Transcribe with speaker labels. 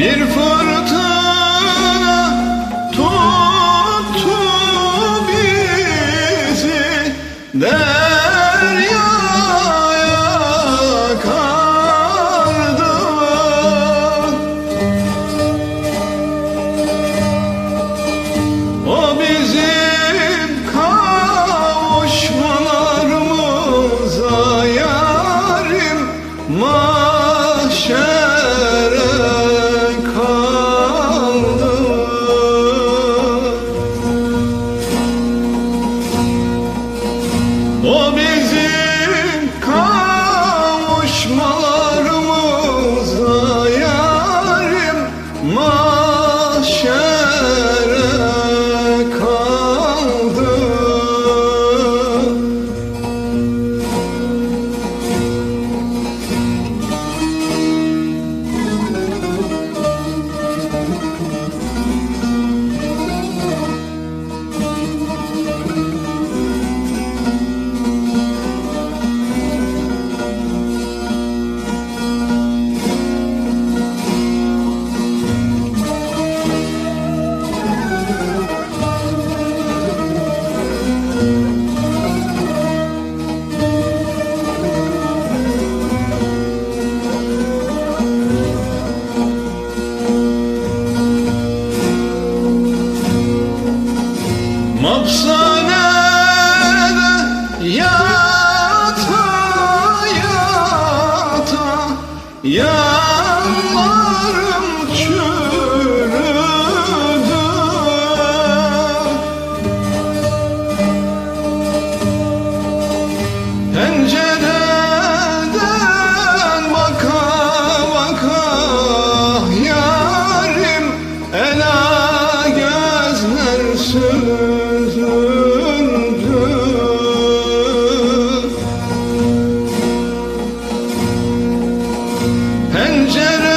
Speaker 1: Bir fırtına Yanlarım pencerem